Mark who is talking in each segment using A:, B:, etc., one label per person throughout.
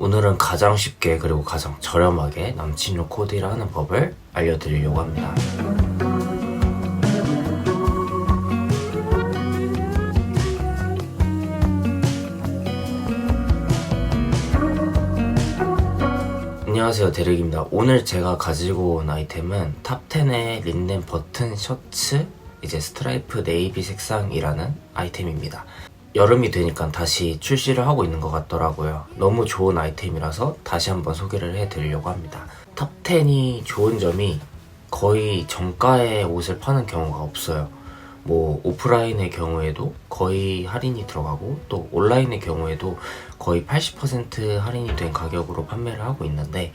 A: 오늘은 가장 쉽게 그리고 가장 저렴하게 남친룩 코디를 하는 법을 알려드리려고 합니다. 안녕하세요. 대릭입니다. 오늘 제가 가지고 온 아이템은 탑10의 린넨 버튼 셔츠 이제 스트라이프 네이비 색상이라는 아이템입니다 여름이 되니까 다시 출시를 하고 있는 것 같더라고요. 너무 좋은 아이템이라서 다시 한번 소개를 해드리려고 합니다. 탑10이 좋은 점이 거의 정가의 옷을 파는 경우가 없어요. 뭐 오프라인의 경우에도 거의 할인이 들어가고 또 온라인의 경우에도 거의 80% 할인이 된 가격으로 판매를 하고 있는데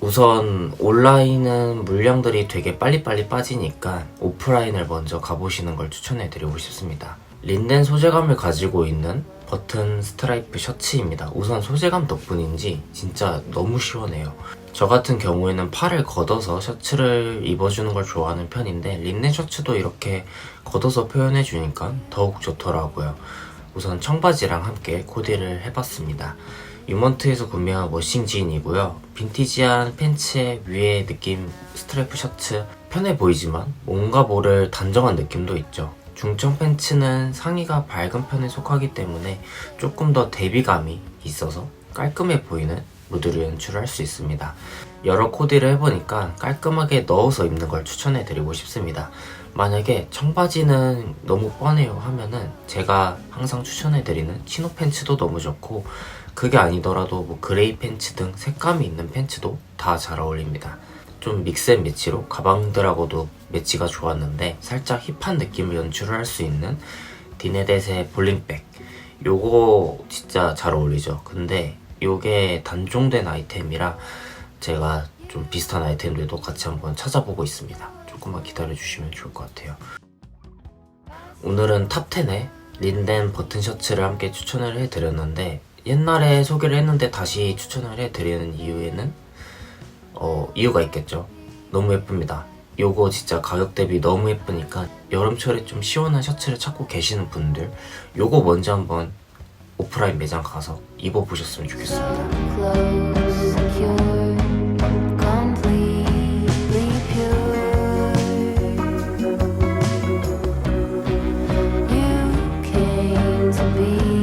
A: 우선 온라인은 물량들이 되게 빨리빨리 빠지니까 오프라인을 먼저 가보시는 걸 추천해 드리고 싶습니다. 린넨 소재감을 가지고 있는 버튼 스트라이프 셔츠입니다. 우선 소재감 덕분인지 진짜 너무 시원해요. 저 같은 경우에는 팔을 걷어서 셔츠를 입어주는 걸 좋아하는 편인데 린넨 셔츠도 이렇게 걷어서 표현해 주니까 더욱 좋더라고요. 우선 청바지랑 함께 코디를 해봤습니다. 유먼트에서 구매한 워싱 진이고요. 빈티지한 팬츠에 위에 느낌 스트라이프 셔츠 편해 보이지만 뭔가 모를 단정한 느낌도 있죠. 중청 팬츠는 상의가 밝은 편에 속하기 때문에 조금 더 대비감이 있어서 깔끔해 보이는 무드를 연출할 수 있습니다. 여러 코디를 해보니까 깔끔하게 넣어서 입는 걸 추천해 드리고 싶습니다. 만약에 청바지는 너무 뻔해요 하면은 제가 항상 추천해 드리는 치노 팬츠도 너무 좋고 그게 아니더라도 뭐 그레이 팬츠 등 색감이 있는 팬츠도 다 잘 어울립니다. 좀 믹스앤 매치로 가방들하고도 매치가 좋았는데 살짝 힙한 느낌을 연출을 할 수 있는 디네댓의 볼링백. 요거 진짜 잘 어울리죠. 근데 요게 단종된 아이템이라 제가 좀 비슷한 아이템들도 같이 한번 찾아보고 있습니다. 조금만 기다려 주시면 좋을 것 같아요. 오늘은 탑10에 린넨 버튼 셔츠를 함께 추천을 해드렸는데 옛날에 소개를 했는데 다시 추천을 해드리는 이유에는 어, 이유가 있겠죠. 너무 예쁩니다. 요거 진짜 가격 대비 너무 예쁘니까 여름철에 좀 시원한 셔츠를 찾고 계시는 분들 요거 먼저 한번 오프라인 매장 가서 입어보셨으면 좋겠습니다.
B: be